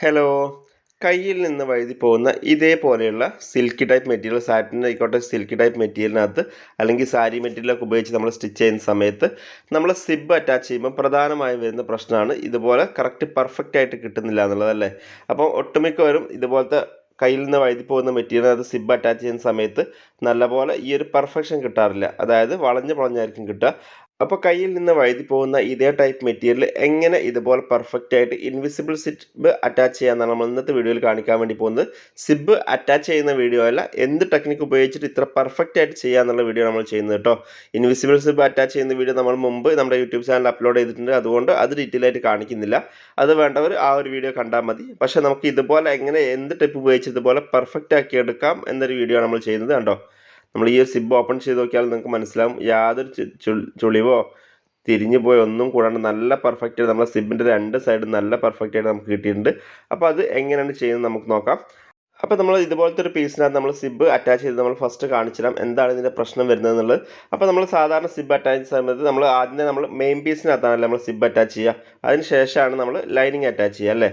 Hello കയ്യിൽ നിന്ന് വഴുതി പോകുന്ന ഇതേപോലെയുള്ള സിൽക്കി ടൈപ്പ് മെറ്റീരിയൽ സാറ്റിന്റെ ആയിക്കോട്ടെ സിൽക്കി ടൈപ്പ് മെറ്റീരിയലിനകത്ത് അല്ലെങ്കിൽ സാരി മെറ്റീരിയലൊക്കെ ഉപയോഗിച്ച് നമ്മൾ സ്റ്റിച്ച് ചെയ്യുന്ന സമയത്ത് നമ്മൾ സിബ് അറ്റാച്ച് ചെയ്യുമ്പോൾ പ്രധാനമായി വരുന്ന പ്രശ്നമാണ് ഇതുപോലെ കറക്റ്റ് പെർഫെക്റ്റ് ആയിട്ട് കിട്ടുന്നില്ല എന്നുള്ളതല്ലേ അപ്പോൾ ഒട്ടുമിക്കവരും ഇതുപോലത്തെ കയ്യിൽ നിന്ന് വഴുതി പോകുന്ന മെറ്റീരിയൽ അത് സിബ് അറ്റാച്ച് ചെയ്യുന്ന സമയത്ത് നല്ലപോലെ ഈ ഒരു പെർഫെക്ഷൻ കിട്ടാറില്ല. അതായത് വളഞ്ഞ് വളഞ്ഞായിരിക്കും കിട്ടുക. അപ്പോൾ കയ്യിൽ നിന്ന് വഴുതി പോകുന്ന ഇതേ ടൈപ്പ് മെറ്റീരിയൽ എങ്ങനെ ഇതുപോലെ പെർഫെക്റ്റ് ആയിട്ട് ഇൻവിസിബിൾ സിബ് അറ്റാച്ച് ചെയ്യാമെന്നാണ് നമ്മൾ ഇന്നത്തെ വീഡിയോയിൽ കാണിക്കാൻ വേണ്ടി പോകുന്നത്. സിബ് അറ്റാച്ച് ചെയ്യുന്ന വീഡിയോ അല്ല എന്ത് ടെക്നിക്ക് ഉപയോഗിച്ചിട്ട് ഇത്ര പെർഫെക്റ്റ് ആയിട്ട് ചെയ്യാന്നുള്ള വീഡിയോ നമ്മൾ ചെയ്യുന്നത് കേട്ടോ. ഇൻവിസിബിൾ സിബ് അറ്റാച്ച് ചെയ്യുന്ന വീഡിയോ നമ്മൾ മുമ്പ് നമ്മുടെ യൂട്യൂബ് ചാനൽ അപ്ലോഡ് ചെയ്തിട്ടുണ്ട്. അതുകൊണ്ട് അത് ഡീറ്റെയിൽ ആയിട്ട് കാണിക്കുന്നില്ല. അത് വേണ്ടവർ ആ ഒരു വീഡിയോ കണ്ടാൽ മതി. പക്ഷേ നമുക്ക് ഇതുപോലെ എങ്ങനെ എന്ത് ടിപ്പ് ഉപയോഗിച്ച് ഇതുപോലെ പെർഫെക്റ്റ് ആക്കി എടുക്കാം എന്നൊരു വീഡിയോ നമ്മൾ ചെയ്യുന്നത് കണ്ടോ? നമ്മൾ ഈ ഒരു സിബ് ഓപ്പൺ ചെയ്ത് നോക്കിയാൽ നിങ്ങൾക്ക് മനസ്സിലാവും യാതൊരു ചുളിവോ തിരിഞ്ഞു പോയി ഒന്നും കൂടാണ്ട് നല്ല പെർഫെക്റ്റ് ആയിട്ട് നമ്മുടെ സിബിന്റെ രണ്ട് സൈഡ് നല്ല പെർഫെക്റ്റ് ആയിട്ട് നമുക്ക് കിട്ടിയിട്ടുണ്ട്. അപ്പോൾ അത് എങ്ങനെയാണ് ചെയ്യുന്നത് നമുക്ക് നോക്കാം. അപ്പോൾ നമ്മൾ ഇതുപോലത്തെ ഒരു പീസിനകത്ത് നമ്മൾ സിബ് അറ്റാച്ച് ചെയ്ത് നമ്മൾ ഫസ്റ്റ് കാണിച്ചിടാം. എന്താണ് ഇതിന്റെ പ്രശ്നം വരുന്നത് എന്നുള്ളത്. അപ്പോൾ നമ്മൾ സാധാരണ സിബ് അറ്റാച്ച് സമയത്ത് നമ്മൾ ആദ്യം നമ്മൾ മെയിൻ പീസിനകത്താണല്ലോ നമ്മൾ സിബ് അറ്റാച്ച് ചെയ്യുക. അതിന് ശേഷമാണ് നമ്മൾ ലൈനിങ് അറ്റാച്ച് ചെയ്യുക അല്ലേ?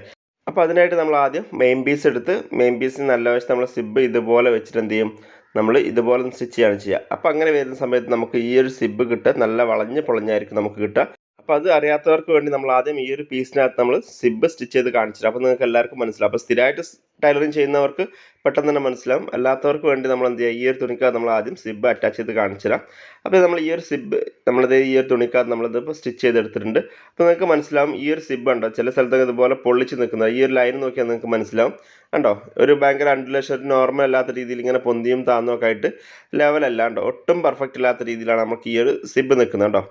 അപ്പോൾ അതിനായിട്ട് നമ്മൾ ആദ്യം മെയിൻ പീസ് എടുത്ത് മെയിൻ പീസിന് നല്ല വശത്ത് നമ്മൾ സിബ് ഇതുപോലെ വെച്ചിട്ട് എന്ത് ചെയ്യും? നമ്മൾ ഇതുപോലെ സ്റ്റിച്ച് ചെയ്യാണ് ചെയ്യുക. അപ്പോൾ അങ്ങനെ വരുന്ന സമയത്ത് നമുക്ക് ഈ ഒരു സിബ് കിട്ടുക. നല്ല വളഞ്ഞ് പൊളഞ്ഞായിരിക്കും നമുക്ക് കിട്ടുക. അപ്പോൾ അത് അറിയാത്തവർക്ക് വേണ്ടി നമ്മൾ ആദ്യം ഈ ഒരു പീസിനകത്ത് നമ്മൾ സിബ് സ്റ്റിച്ച് ചെയ്ത് കാണിച്ചിട്ട് അപ്പോൾ നിങ്ങൾക്ക് എല്ലാവർക്കും മനസ്സിലാവും. അപ്പോൾ സ്ഥിരമായിട്ട് ടൈലറിങ് ചെയ്യുന്നവർക്ക് പെട്ടെന്ന് തന്നെ മനസ്സിലാവും. അല്ലാത്തവർക്ക് വേണ്ടി നമ്മൾ എന്ത് ചെയ്യുക? ഈ ഒരു തുണിക്കകത്ത് നമ്മൾ ആദ്യം സിബ് അറ്റാച്ച് ചെയ്ത് കാണിച്ചുതരാം അപ്പോൾ നമ്മൾ ഈ ഒരു സിബ് നമ്മളത് ഈ ഒരു തുണിക്കകത്ത് നമ്മളത് ഇപ്പോൾ സ്റ്റിച്ച് ചെയ്തെടുത്തിട്ടുണ്ട്. അപ്പോൾ നിങ്ങൾക്ക് മനസ്സിലാവും ഈ ഒരു സിബ് ഉണ്ടോ? ചില സ്ഥലത്തൊക്കെ ഇതുപോലെ പൊള്ളിച്ച് നിൽക്കുന്നത്. ഈ ഒരു ലൈൻ നോക്കിയാൽ നിങ്ങൾക്ക് മനസ്സിലാവും. കണ്ടോ? ഒരു ഭയങ്കര അൺഡുലേഷൻ നോർമൽ അല്ലാത്ത രീതിയിൽ ഇങ്ങനെ പൊന്തിയും താന്നും ഒക്കെ ആയിട്ട് ലെവലല്ല കണ്ടോ? ഒട്ടും പെർഫെക്റ്റ് ഇല്ലാത്ത രീതിയിലാണ് നമുക്ക് ഈ ഒരു സിബ് നിൽക്കുന്നത് കേട്ടോ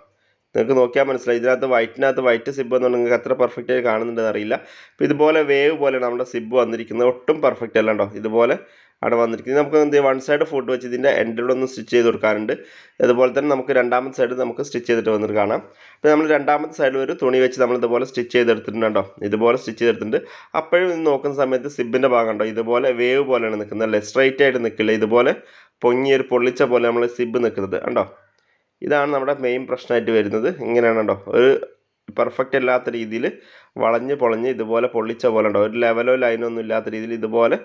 നിങ്ങൾക്ക് നോക്കിയാൽ മനസ്സിലായി. ഇതിനകത്ത് വൈറ്റിനകത്ത് വൈറ്റ് സിബ് എന്ന് പറഞ്ഞാൽ നിങ്ങൾക്ക് എത്ര പെർഫെക്റ്റ് ആയി കാണുന്നുണ്ടെന്ന് അറിയില്ല. അപ്പോൾ ഇതുപോലെ വേവ് പോലെ നമ്മുടെ സിബ് വന്നിരിക്കുന്നത് ഒട്ടും പെർഫെക്റ്റ് അല്ല കേട്ടോ. ഇതുപോലെ അവിടെ വന്നിരിക്കുന്നത്. നമുക്ക് എന്ത് വൺ സൈഡ് ഫോട്ടോ വെച്ച് ഇതിന്റെ എൻഡിലൂടെ ഒന്ന് സ്റ്റിച്ച് ചെയ്ത് കൊടുക്കാറുണ്ട്. അതുപോലെ തന്നെ നമുക്ക് രണ്ടാമത്തെ സൈഡ് നമുക്ക് സ്റ്റിച്ച് ചെയ്തിട്ട് വന്നിട്ട് കാണാം. അപ്പോൾ നമ്മൾ രണ്ടാമത്തെ സൈഡിൽ ഒരു തുണി വെച്ച് നമ്മൾ ഇതുപോലെ സ്റ്റിച്ച് ചെയ്തെടുത്തിട്ടുണ്ടോ ഇതുപോലെ സ്റ്റിച്ച് ചെയ്തെടുത്തിട്ടുണ്ട്. അപ്പോഴും ഇത് നോക്കുന്ന സമയത്ത് സിബിന്റെ ഭാഗം ഉണ്ടോ ഇതുപോലെ വേവ് പോലെയാണ് നിൽക്കുന്നത്. അല്ലേ സ്ട്രൈറ്റ് ആയിട്ട് നിൽക്കില്ല. ഇതുപോലെ പൊങ്ങിയൊരു പൊള്ളിച്ച പോലെ നമ്മൾ സിബ് നിൽക്കുന്നത് കണ്ടോ? ഇതാണ് നമ്മുടെ മെയിൻ പ്രശ്നമായിട്ട് വരുന്നത്. ഇങ്ങനെയാണ് കേട്ടോ ഒരു പെർഫെക്റ്റ് അല്ലാത്ത രീതിയിൽ വളഞ്ഞ് പൊളഞ്ഞ് ഇതുപോലെ പൊള്ളിച്ച പോലെ ഉണ്ടോ ഒരു ലെവലോ ലൈനോ ഒന്നും ഇല്ലാത്ത രീതിയിൽ ഇതുപോലെ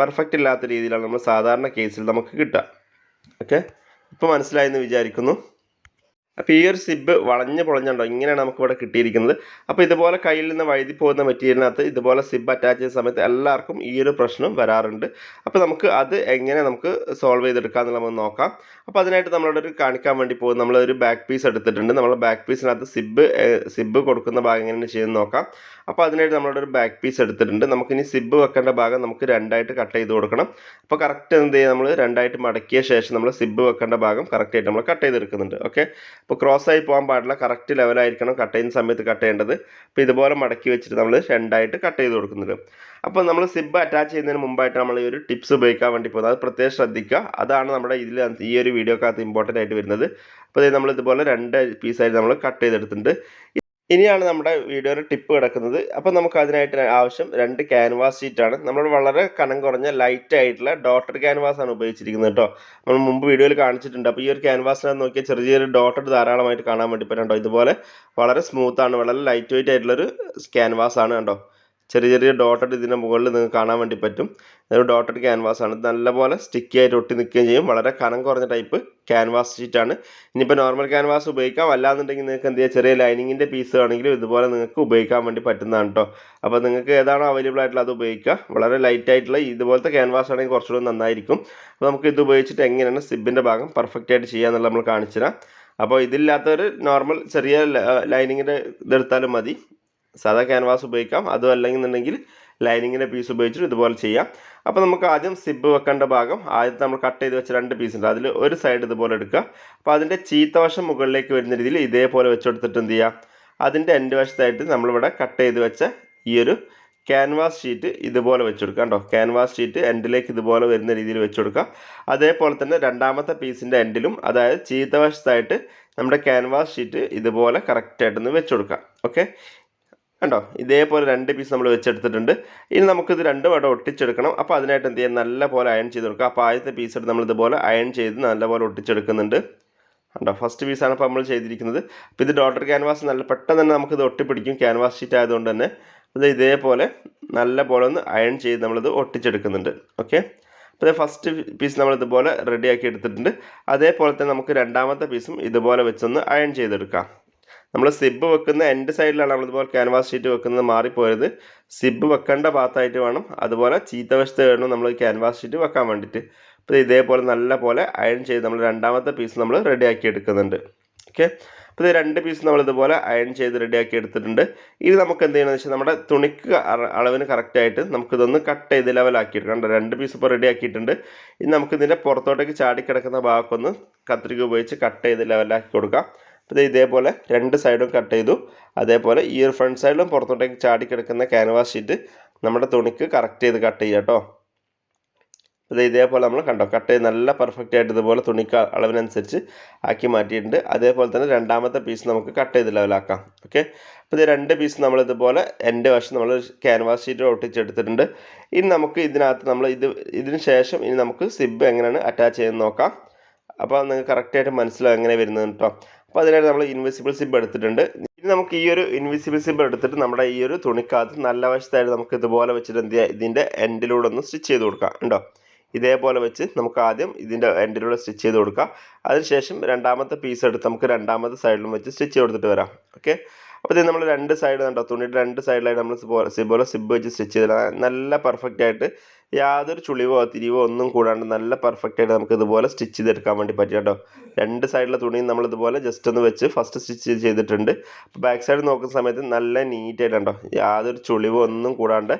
പെർഫെക്റ്റ് ഇല്ലാത്ത രീതിയിലാണ് നമ്മൾ സാധാരണ കേസിൽ നമുക്ക് കിട്ടുക. ഓക്കെ ഇപ്പോൾ മനസ്സിലായെന്ന് വിചാരിക്കുന്നു. അപ്പോൾ ഈ ഒരു സിബ് വളഞ്ഞ് പൊളഞ്ഞുണ്ടോ? ഇങ്ങനെയാണ് നമുക്ക് ഇവിടെ കിട്ടിയിരിക്കുന്നത്. അപ്പോൾ ഇതുപോലെ കയ്യിൽ നിന്ന് വഴുതി പോകുന്ന മെറ്റീരിയലിനകത്ത് ഇതുപോലെ സിബ് അറ്റാച്ച് ചെയ്യുന്ന സമയത്ത് എല്ലാവർക്കും ഈ ഒരു പ്രശ്നം വരാറുണ്ട്. അപ്പോൾ നമുക്ക് അത് എങ്ങനെ നമുക്ക് സോൾവ് ചെയ്തെടുക്കാം എന്നുള്ളത് നോക്കാം. അപ്പോൾ അതിനായിട്ട് നമ്മളിവിടെ ഒരു കാണിക്കാൻ വേണ്ടി പോകും നമ്മളൊരു ബാക്ക് പീസ് എടുത്തിട്ടുണ്ട്. നമ്മൾ ബാക്ക് പീസിനകത്ത് സിബ് സിബ് കൊടുക്കുന്ന ഭാഗം എങ്ങനെയാണ് ചെയ്യുന്നത് നോക്കാം. അപ്പോൾ അതിനായിട്ട് നമ്മളുടെ ഒരു ബാക്ക് പീസ് എടുത്തിട്ടുണ്ട്. നമുക്കിനി സിബ് വെക്കേണ്ട ഭാഗം നമുക്ക് രണ്ടായിട്ട് കട്ട് ചെയ്ത് കൊടുക്കണം. അപ്പോൾ കറക്റ്റ് എന്ത് ചെയ്യുക നമ്മൾ രണ്ടായിട്ട് മടക്കിയ ശേഷം നമ്മൾ സിബ് വെക്കേണ്ട ഭാഗം കറക്റ്റായിട്ട് നമ്മൾ കട്ട് ചെയ്തെടുക്കുന്നുണ്ട്. ഓക്കെ അപ്പോൾ ക്രോസ് ആയി പോകാൻ പാടില്ല. കറക്റ്റ് ലെവലായിരിക്കണം കട്ട് ചെയ്യുന്ന സമയത്ത് കട്ട് ചെയ്യേണ്ടത്. അപ്പോൾ ഇതുപോലെ മടക്കി വെച്ചിട്ട് നമ്മൾ രണ്ടായിട്ട് കട്ട് ചെയ്ത് കൊടുക്കുന്നത് അപ്പോൾ നമ്മൾ സിബ് അറ്റാച്ച് ചെയ്യുന്നതിന് മുമ്പായിട്ട് നമ്മൾ ഈ ഒരു ടിപ്സ് ഉപയോഗിക്കാൻ വേണ്ടി പോകുന്നത്. അത് പ്രത്യേകം ശ്രദ്ധിക്കുക. അതാണ് നമ്മുടെ ഇതിൽ ഈ ഒരു വീഡിയോക്കകത്ത് ഇമ്പോർട്ടന്റ് ആയിട്ട് വരുന്നത്. അപ്പോൾ നമ്മൾ ഇതുപോലെ രണ്ട് പീസായിട്ട് നമ്മൾ കട്ട് ചെയ്തെടുത്തിട്ടുണ്ട്. ഇനിയാണ് നമ്മുടെ വീഡിയോയുടെ ടിപ്പ് കിടക്കുന്നത്. അപ്പോൾ നമുക്ക് അതിനായിട്ട് ആവശ്യം രണ്ട് ക്യാൻവാസ് ഷീറ്റാണ് നമ്മൾ വളരെ കനം കുറഞ്ഞ ലൈറ്റ് ആയിട്ടുള്ള ഡോട്ടഡ് ക്യാൻവാസ് ആണ് ഉപയോഗിച്ചിരിക്കുന്നത് കേട്ടോ നമ്മൾ മുമ്പ് വീഡിയോയിൽ കാണിച്ചിട്ടുണ്ട്. അപ്പോൾ ഈ ഒരു ക്യാൻവാസിനകത്ത് നോക്കിയാൽ ചെറിയ ചെറിയ ഡോട്ടഡ് ധാരാളമായിട്ട് കാണാൻ വേണ്ടി പറ്റും കേട്ടോ ഇതുപോലെ വളരെ സ്മൂത്താണ് വളരെ ലൈറ്റ് വെയിറ്റ് ആയിട്ടുള്ളൊരു ക്യാൻവാസ് ആണ് കേട്ടോ ചെറിയ ചെറിയ ഡോട്ടഡ് ഇതിന്റെ മുകളിൽ നിങ്ങൾക്ക് കാണാൻ വേണ്ടി പറ്റും. ഇതൊരു ഡോട്ടഡ് ക്യാൻവാസ് ആണ്. നല്ലപോലെ സ്റ്റിക്കി ആയിട്ട് ഒട്ടി നിൽക്കുകയും ചെയ്യും. വളരെ കനം കുറഞ്ഞ ടൈപ്പ് ക്യാൻവാസ് ഷീറ്റാണ് ഇനിയിപ്പോൾ നോർമൽ ക്യാൻവാസ് ഉപയോഗിക്കാം. അല്ലാന്നുണ്ടെങ്കിൽ നിങ്ങൾക്ക് എന്ത് ചെയ്യാം? ചെറിയ ലൈനിങ്ങിന്റെ പീസ് ആണെങ്കിലും ഇതുപോലെ നിങ്ങൾക്ക് ഉപയോഗിക്കാൻ വേണ്ടി പറ്റുന്നതാണ് കേട്ടോ അപ്പോൾ നിങ്ങൾക്ക് ഏതാണോ അവൈലബിൾ ആയിട്ടുള്ള അത് ഉപയോഗിക്കുക. വളരെ ലൈറ്റ് ആയിട്ടുള്ള ഇതുപോലത്തെ ക്യാൻവാസ് ആണെങ്കിൽ കുറച്ചുകൂടി നന്നായിരിക്കും. അപ്പോൾ നമുക്ക് ഇത് ഉപയോഗിച്ചിട്ട് എങ്ങനെയാണ് സിബിന്റെ ഭാഗം പെർഫെക്റ്റ് ആയിട്ട് ചെയ്യാന്നുള്ളത് നമ്മൾ കാണിച്ചു തരാം അപ്പോൾ ഇതില്ലാത്തവർ നോർമൽ ചെറിയ ലൈനിങ്ങിന്റെ ഇതെടുത്താലും മതി. സാധാ ക്യാൻവാസ് ഉപയോഗിക്കാം. അതും അല്ലെങ്കിൽ എന്നുണ്ടെങ്കിൽ ലൈനിങ്ങിന്റെ പീസ് ഉപയോഗിച്ചിട്ട് ഇതുപോലെ ചെയ്യാം. അപ്പോൾ നമുക്ക് ആദ്യം സിബ് വെക്കേണ്ട ഭാഗം. ആദ്യത്തെ നമ്മൾ കട്ട് ചെയ്ത് വെച്ച രണ്ട് പീസ് ഉണ്ട്. അതിൽ ഒരു സൈഡ് ഇതുപോലെ എടുക്കുക. അപ്പോൾ അതിന്റെ ചീത്തവശം മുകളിലേക്ക് വരുന്ന രീതിയിൽ ഇതേപോലെ വെച്ചെടുത്തിട്ട് എന്ത് ചെയ്യുക അതിന്റെ എന്റെ വശത്തായിട്ട് നമ്മളിവിടെ കട്ട് ചെയ്ത് വെച്ച ഈ ഒരു ക്യാൻവാസ് ഷീറ്റ് ഇതുപോലെ വെച്ചെടുക്കുക കേട്ടോ. ക്യാൻവാസ് ഷീറ്റ് എൻഡിലേക്ക് ഇതുപോലെ വരുന്ന രീതിയിൽ വെച്ചെടുക്കുക. അതേപോലെ തന്നെ രണ്ടാമത്തെ പീസിന്റെ എൻഡിലും അതായത് ചീത്തവശത്തായിട്ട് നമ്മുടെ ക്യാൻവാസ് ഷീറ്റ് ഇതുപോലെ കറക്റ്റായിട്ടൊന്ന് വെച്ചെടുക്കാം ഓക്കെ കണ്ടോ? ഇതേപോലെ രണ്ട് പീസ് നമ്മൾ വെച്ചെടുത്തിട്ടുണ്ട്. ഇനി നമുക്കിത് രണ്ടും അവിടെ ഒട്ടിച്ചെടുക്കണം. അപ്പോൾ അതിനായിട്ട് എന്ത് ചെയ്യാം? നല്ല പോലെ അയൺ ചെയ്ത് കൊടുക്കുക. അപ്പോൾ ആദ്യത്തെ പീസ് എടുത്ത് നമ്മൾ ഇതുപോലെ അയൺ ചെയ്ത് നല്ലപോലെ ഒട്ടിച്ചെടുക്കുന്നുണ്ട്. കണ്ടോ? ഫസ്റ്റ് പീസാണ് ഇപ്പോൾ നമ്മൾ ചെയ്തിരിക്കുന്നത്. അപ്പോൾ ഇത് ഡോട്ടർ ക്യാൻവാസ് നല്ല പെട്ടെന്ന് തന്നെ നമുക്കിത് ഒട്ടിപ്പിടിക്കും. ക്യാൻവാസ് ഷീറ്റ് ആയതുകൊണ്ട് തന്നെ അത് ഇതേപോലെ നല്ല പോലെ ഒന്ന് അയൺ ചെയ്ത് നമ്മളിത് ഒട്ടിച്ചെടുക്കുന്നുണ്ട്. ഓക്കെ അപ്പോൾ ഫസ്റ്റ് പീസ് നമ്മൾ ഇതുപോലെ റെഡിയാക്കി എടുത്തിട്ടുണ്ട്. അതേപോലെ തന്നെ നമുക്ക് രണ്ടാമത്തെ പീസും ഇതുപോലെ വെച്ചൊന്ന് അയൺ ചെയ്തെടുക്കാം. നമ്മൾ സിബ് വെക്കുന്ന എൻഡ് സൈഡിലാണ് നമ്മളിതുപോലെ ക്യാൻവാസ് ഷീറ്റ് വെക്കുന്നത് മാറിപ്പോയത്. സിബ് വെക്കേണ്ട ഭാഗത്തായിട്ട് വേണം. അതുപോലെ ചീത്ത വശത്ത് വേണം നമ്മൾ ക്യാൻവാസ് ഷീറ്റ് വെക്കാൻ വേണ്ടിയിട്ട് അപ്പോൾ ഇതേപോലെ നല്ല പോലെ അയൺ ചെയ്ത് നമ്മൾ രണ്ടാമത്തെ പീസ് നമ്മൾ റെഡിയാക്കി എടുക്കുന്നുണ്ട്. ഓക്കെ അപ്പോൾ ഇത് രണ്ട് പീസ് നമ്മൾ ഇതുപോലെ അയൺ ചെയ്ത് റെഡിയാക്കി എടുത്തിട്ടുണ്ട്. ഇനി നമുക്ക് എന്ത് ചെയ്യണമെന്ന് വെച്ചാൽ നമ്മുടെ തുണിക്ക് അള- അളവിന് കറക്റ്റായിട്ട് നമുക്കിതൊന്ന് കട്ട് ചെയ്ത് ലെവലാക്കി എടുക്കണം. എടുക്കാം രണ്ട് പീസ് ഇപ്പോൾ റെഡി ആക്കിയിട്ടുണ്ട്. ഇനി നമുക്ക് ഇതിന്റെ പുറത്തോട്ടേക്ക് ചാടിക്കിടക്കുന്ന ഭാഗമൊന്ന് കത്രിക ഉപയോഗിച്ച് കട്ട് ചെയ്ത് ലെവലാക്കി കൊടുക്കാം. അപ്പോൾ ഇതേപോലെ രണ്ട് സൈഡും കട്ട് ചെയ്തു. അതേപോലെ ഈ ഒരു ഫ്രണ്ട് സൈഡിലും പുറത്തോട്ടേക്ക് ചാടിക്കിടക്കുന്ന ക്യാൻവാസ് ഷീറ്റ് നമ്മുടെ തുണിക്ക് കറക്റ്റ് ചെയ്ത് കട്ട് ചെയ്യാം കേട്ടോ ഇത് ഇതേപോലെ നമ്മൾ കണ്ടോ കട്ട് ചെയ്ത് നല്ല പെർഫെക്റ്റ് ആയിട്ട് ഇതുപോലെ തുണിക്ക് അളവിനനുസരിച്ച് ആക്കി മാറ്റിയിട്ടുണ്ട്. അതേപോലെ തന്നെ രണ്ടാമത്തെ പീസ് നമുക്ക് കട്ട് ചെയ്ത് ലെവലാക്കാം. ഓക്കെ അപ്പോൾ ഇത് രണ്ട് പീസ് നമ്മൾ ഇതുപോലെ എന്റെ വശം നമ്മൾ ക്യാൻവാസ് ഷീറ്റ് ഒട്ടിച്ചെടുത്തിട്ടുണ്ട്. ഇനി നമുക്ക് ഇതിനകത്ത് നമ്മൾ ഇത് ഇതിന് ശേഷം ഇനി നമുക്ക് സിബ് എങ്ങനെയാണ് അറ്റാച്ച് ചെയ്യുന്നത് നോക്കാം. അപ്പോൾ നിങ്ങൾക്ക് കറക്റ്റായിട്ട് മനസ്സിലാവും എങ്ങനെ വരുന്നത് കേട്ടോ അപ്പോൾ അതിനായിട്ട് നമ്മൾ ഇൻവിസിബിൾ സിബ് എടുത്തിട്ടുണ്ട്. ഇനി നമുക്ക് ഈ ഒരു ഇൻവിസിബിൾ സിബ് എടുത്തിട്ട് നമ്മുടെ ഈ ഒരു തുണിക്കകത്ത് നല്ല വശത്തായിട്ട് നമുക്ക് ഇതുപോലെ വെച്ചിട്ട് എന്ത് ചെയ്യാം ഇതിന്റെ എൻഡിലൂടെ ഒന്ന് സ്റ്റിച്ച് ചെയ്ത് കൊടുക്കാം ഉണ്ടോ ഇതേപോലെ വെച്ച് നമുക്ക് ആദ്യം ഇതിന്റെ എൻഡിലൂടെ സ്റ്റിച്ച് ചെയ്ത് കൊടുക്കാം. അതിനുശേഷം രണ്ടാമത്തെ പീസ് എടുത്ത് നമുക്ക് രണ്ടാമത്തെ സൈഡിലും വെച്ച് സ്റ്റിച്ച് കൊടുത്തിട്ട് വരാം. ഓക്കെ അപ്പോൾ ഇത് നമ്മൾ രണ്ട് സൈഡ് കണ്ടോ? തുണിയുടെ രണ്ട് സൈഡിലായിട്ട് നമ്മൾ സിബോലെ സിബ് വെച്ച് സ്റ്റിച്ച് ചെയ്ത് നല്ല പെർഫെക്റ്റ് ആയിട്ട് യാതൊരു ചുളിവോ തിരിവോ ഒന്നും കൂടാണ്ട് നല്ല പെർഫെക്റ്റ് ആയിട്ട് നമുക്ക് ഇതുപോലെ സ്റ്റിച്ച് ചെയ്തെടുക്കാൻ വേണ്ടി പറ്റും കേട്ടോ. രണ്ട് സൈഡിലെ തുണിയും നമ്മൾ ഇതുപോലെ ജസ്റ്റ് ഒന്ന് വെച്ച് ഫസ്റ്റ് സ്റ്റിച്ച് ചെയ്തിട്ടുണ്ട്. ബാക്ക് സൈഡ് നോക്കുന്ന സമയത്ത് നല്ല നീറ്റായിട്ടുണ്ടോ യാതൊരു ചുളിവോ ഒന്നും കൂടാണ്ട്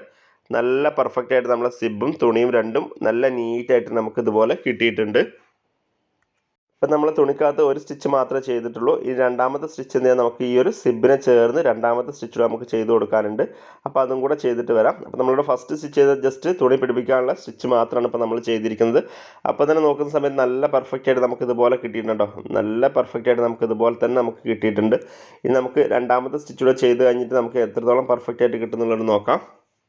നല്ല പെർഫെക്റ്റ് ആയിട്ട് നമ്മളെ സിബും തുണിയും രണ്ടും നല്ല നീറ്റായിട്ട് നമുക്ക് ഇതുപോലെ കിട്ടിയിട്ടുണ്ട്. ഇപ്പം നമ്മൾ തുണിക്കകത്ത് ഒരു സ്റ്റിച്ച് മാത്രമേ ചെയ്തിട്ടുള്ളൂ. ഈ രണ്ടാമത്തെ സ്റ്റിച്ച് എന്ത് നമുക്ക് ഈ ഒരു സിബിനെ ചേർന്ന് രണ്ടാമത്തെ സ്റ്റിച്ച് നമുക്ക് ചെയ്ത് കൊടുക്കാനുണ്ട്. അപ്പോൾ അതും കൂടെ ചെയ്തിട്ട് വരാം. അപ്പോൾ നമ്മളുടെ ഫസ്റ്റ് സ്റ്റിച്ച് ചെയ്ത ജസ്റ്റ് തുണി പിടിപ്പിക്കാനുള്ള സ്റ്റിച്ച് മാത്രമാണ് ഇപ്പോൾ നമ്മൾ ചെയ്തിരിക്കുന്നത്. അപ്പോൾ തന്നെ നോക്കുന്ന സമയത്ത് നല്ല പെർഫെക്റ്റ് ആയിട്ട് നമുക്ക് ഇതുപോലെ കിട്ടിയിട്ടുണ്ടോ? നല്ല പെർഫെക്റ്റ് ആയിട്ട് നമുക്ക് ഇതുപോലെ തന്നെ നമുക്ക് കിട്ടിയിട്ടുണ്ട്. ഇനി നമുക്ക് രണ്ടാമത്തെ സ്റ്റിച്ച് കൂടെ ചെയ്ത് കഴിഞ്ഞിട്ട് നമുക്ക് എത്രത്തോളം പെർഫെക്റ്റ് ആയിട്ട് കിട്ടുന്നുള്ളത് നോക്കാം.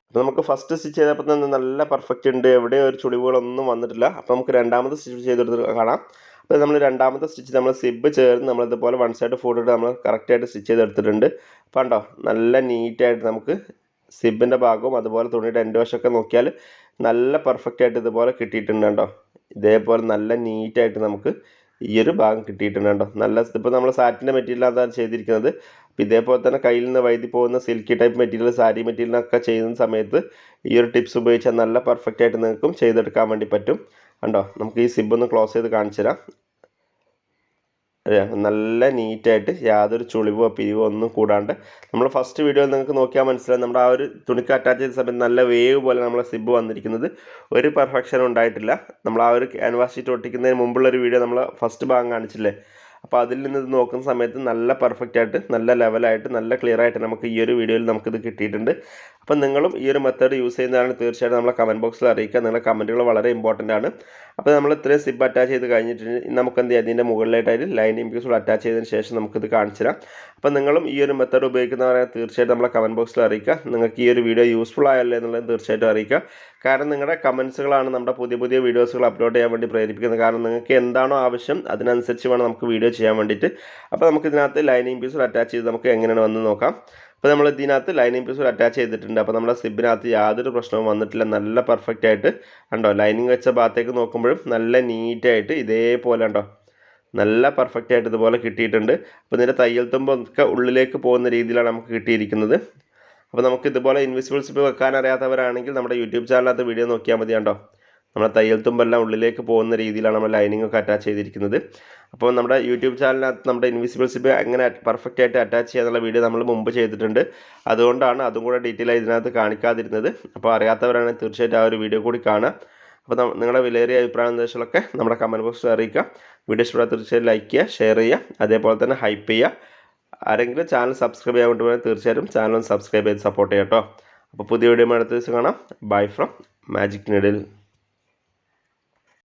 അപ്പോൾ നമുക്ക് ഫസ്റ്റ് സ്റ്റിച്ച് ചെയ്തപ്പോൾ തന്നെ നല്ല പെർഫെക്റ്റ് ഉണ്ട്. എവിടെയും ഒരു ചുളിവുകളൊന്നും വന്നിട്ടില്ല. അപ്പോൾ നമുക്ക് രണ്ടാമത് സ്റ്റിച്ച് ചെയ്തെടുത്ത് കാണാം. അപ്പോൾ നമ്മൾ രണ്ടാമത്തെ സ്റ്റിച്ച് നമ്മൾ സിബ് ചേർന്ന് നമ്മൾ ഇതുപോലെ വൺ സൈഡ് ഫോൾഡ് നമ്മൾ കറക്റ്റായിട്ട് സ്റ്റിച്ച് ചെയ്തെടുത്തിട്ടുണ്ട്. അപ്പോൾ കണ്ടോ നല്ല നീറ്റായിട്ട് നമുക്ക് സിബിന്റെ ഭാഗവും അതുപോലെ തുണിയുടെ എന്റെ വശമൊക്കെ നോക്കിയാൽ നല്ല പെർഫെക്റ്റ് ആയിട്ട് ഇതുപോലെ കിട്ടിയിട്ടുണ്ട് കേട്ടോ ഇതേപോലെ നല്ല നീറ്റായിട്ട് നമുക്ക് ഈ ഒരു ഭാഗം കിട്ടിയിട്ടുണ്ട് കേട്ടോ നല്ല ഇപ്പോൾ നമ്മൾ സാറ്റിന്റെ മെറ്റീരിയൽ അതാണ് ചെയ്തിരിക്കുന്നത്. അപ്പോൾ ഇതേപോലെ തന്നെ കയ്യിൽ നിന്ന് വൈദ്യുതി പോകുന്ന സിൽക്കി ടൈപ്പ് മെറ്റീരിയൽ സാരി മെറ്റീരിയലൊക്കെ ചെയ്യുന്ന സമയത്ത് ഈ ഒരു ടിപ്സ് ഉപയോഗിച്ചാൽ നല്ല പെർഫെക്റ്റ് ആയിട്ട് നിങ്ങൾക്കും ചെയ്തെടുക്കാൻ വേണ്ടി പറ്റും. കണ്ടോ? നമുക്ക് ഈ സിബ് ഒന്ന് ക്ലോസ് ചെയ്ത് കാണിച്ചു തരാം. നല്ല നീറ്റായിട്ട് യാതൊരു ചുളിവോ പിരിവോ ഒന്നും കൂടാണ്ട് നമ്മൾ ഫസ്റ്റ് വീഡിയോയിൽ നിങ്ങൾക്ക് നോക്കിയാൽ മനസ്സിലാവും നമ്മുടെ ആ ഒരു തുണിക്ക് അറ്റാച്ച് ചെയ്ത സമയത്ത് നല്ല വേവ് പോലെ നമ്മളെ സിബ് വന്നിരിക്കുന്നത്. ഒരു പെർഫെക്ഷൻ ഉണ്ടായിട്ടില്ല. നമ്മൾ ആ ഒരു ക്യാൻവാസ് ഷീറ്റ് ഒട്ടിക്കുന്നതിന് മുമ്പുള്ള ഒരു വീഡിയോ നമ്മൾ ഫസ്റ്റ് ഭാഗം കാണിച്ചില്ലേ? അപ്പോൾ അതിൽ നിന്ന് നോക്കുന്ന സമയത്ത് നല്ല പെർഫെക്റ്റ് ആയിട്ട് നല്ല ലെവലായിട്ട് നല്ല ക്ലിയർ ആയിട്ട് നമുക്ക് ഈ ഒരു വീഡിയോയിൽ നമുക്കിത് കിട്ടിയിട്ടുണ്ട്. അപ്പം നിങ്ങളും ഈ ഒരു മെത്തേഡ് യൂസ് ചെയ്യുന്നതാണ് തീർച്ചയായിട്ടും നമ്മളെ കമന്റ് ബോക്സിൽ അറിയിക്കുക. നിങ്ങളുടെ കമന്റുകൾ വളരെ ഇമ്പോർട്ടന്റ് ആണ്. അപ്പോൾ നമ്മൾ ഇത്രയും സിബ് അറ്റാച്ച് ചെയ്ത് കഴിഞ്ഞിട്ട് നമുക്ക് എന്ത് ചെയ്യാം? ഇതിന്റെ മുകളിലായിട്ടായിട്ട് ലൈനിങ് പീസ് കൂടെ അറ്റാച്ച് ചെയ്തതിന് ശേഷം നമുക്കിത് കാണിച്ചു തരാം. അപ്പോൾ നിങ്ങളും ഈ ഒരു മെത്തേഡ് ഉപയോഗിക്കുന്നവരെ തീർച്ചയായിട്ടും നമ്മളെ കമന്റ് ബോക്സിൽ അറിയിക്കുക. നിങ്ങൾക്ക് ഈ ഒരു വീഡിയോ യൂസ്ഫുൾ ആയല്ലേ എന്നുള്ളത് തീർച്ചയായിട്ടും അറിയിക്കുക. കാരണം നിങ്ങളുടെ കമൻസുകളാണ് നമ്മുടെ പുതിയ പുതിയ വീഡിയോസുകൾ അപ്ലോഡ് ചെയ്യാൻ വേണ്ടി പ്രേരിപ്പിക്കുന്നത്. കാരണം നിങ്ങൾക്ക് എന്താണോ ആവശ്യം അതിനനുസരിച്ച് വേണം നമുക്ക് വീഡിയോ ചെയ്യാൻ വേണ്ടിയിട്ട്. അപ്പോൾ നമുക്ക് ഇതിനകത്ത് ലൈനിങ് പീസ് അറ്റാച്ച് ചെയ്ത് നമുക്ക് എങ്ങനെയാണ് വന്ന് നോക്കാം. അപ്പോൾ നമ്മൾ ഇതിനകത്ത് ലൈനിങ് പീസ് അറ്റാച്ച് ചെയ്തിട്ടുണ്ട്. അപ്പോൾ നമ്മുടെ സിബിനകത്ത് യാതൊരു പ്രശ്നവും വന്നിട്ടില്ല. നല്ല പെർഫെക്റ്റ് ആയിട്ട് കണ്ടോ? ലൈനിങ് വെച്ച ഭാഗത്തേക്ക് നോക്കുമ്പോഴും നല്ല നീറ്റായിട്ട് ഇതേപോലെ ഉണ്ടോ നല്ല പെർഫെക്റ്റ് ആയിട്ട് ഇതുപോലെ കിട്ടിയിട്ടുണ്ട്. അപ്പോൾ ഇതിന്റെ തയ്യൽ തുമ്പൊക്കെ ഉള്ളിലേക്ക് പോകുന്ന രീതിയിലാണ് നമുക്ക് കിട്ടിയിരിക്കുന്നത്. അപ്പോൾ നമുക്ക് ഇതുപോലെ ഇൻവിസിബിൾ സിപ്പ് വെക്കാൻ അറിയാത്തവരാണെങ്കിൽ നമ്മുടെ യൂട്യൂബ് ചാനലിനകത്ത് വീഡിയോ നോക്കിയാൽ മതി കണ്ടോ? നമ്മുടെ തയ്യൽ തുമ്പെല്ലാം ഉള്ളിലേക്ക് പോകുന്ന രീതിയിലാണ് നമ്മൾ ലൈനിങ് ഒക്കെ അറ്റാച്ച് ചെയ്തിരിക്കുന്നത്. അപ്പോൾ നമ്മുടെ യൂട്യൂബ് ചാനലിനകത്ത് നമ്മുടെ ഇൻവിസിബിൾ സിബ് എങ്ങനെ പെർഫെക്റ്റ് ആയിട്ട് അറ്റാച്ച് ചെയ്യാനുള്ള വീഡിയോ നമ്മൾ മുമ്പ് ചെയ്തിട്ടുണ്ട്. അതുകൊണ്ടാണ് അതും കൂടെ ഡീറ്റെയിൽ ആയി ഇതിനകത്ത് കാണിക്കാതിരുന്നത്. അപ്പോൾ അറിയാത്തവരാണെങ്കിൽ തീർച്ചയായിട്ടും ആ ഒരു വീഡിയോ കൂടി കാണുക അപ്പോൾ നിങ്ങളുടെ വിലയേറിയ അഭിപ്രായ നിർദ്ദേശങ്ങളൊക്കെ നമ്മുടെ കമന്റ് ബോക്സിൽ അറിയിക്കുക വീഡിയോ ഇഷ്ടപ്പെടാൻ തീർച്ചയായും ലൈക്ക് ചെയ്യുക ഷെയർ ചെയ്യുക. അതേപോലെ തന്നെ ഹൈപ്പ് ചെയ്യുക. ആരെങ്കിലും ചാനൽ സബ്സ്ക്രൈബ് ചെയ്യാൻ വേണ്ടി തീർച്ചയായിട്ടും ചാനൽ സബ്സ്ക്രൈബ് ചെയ്ത് സപ്പോർട്ട് ചെയ്യാം കേട്ടോ. അപ്പോൾ പുതിയ വീഡിയോ അടുത്ത ദിവസം കാണാം. Bye from magic needle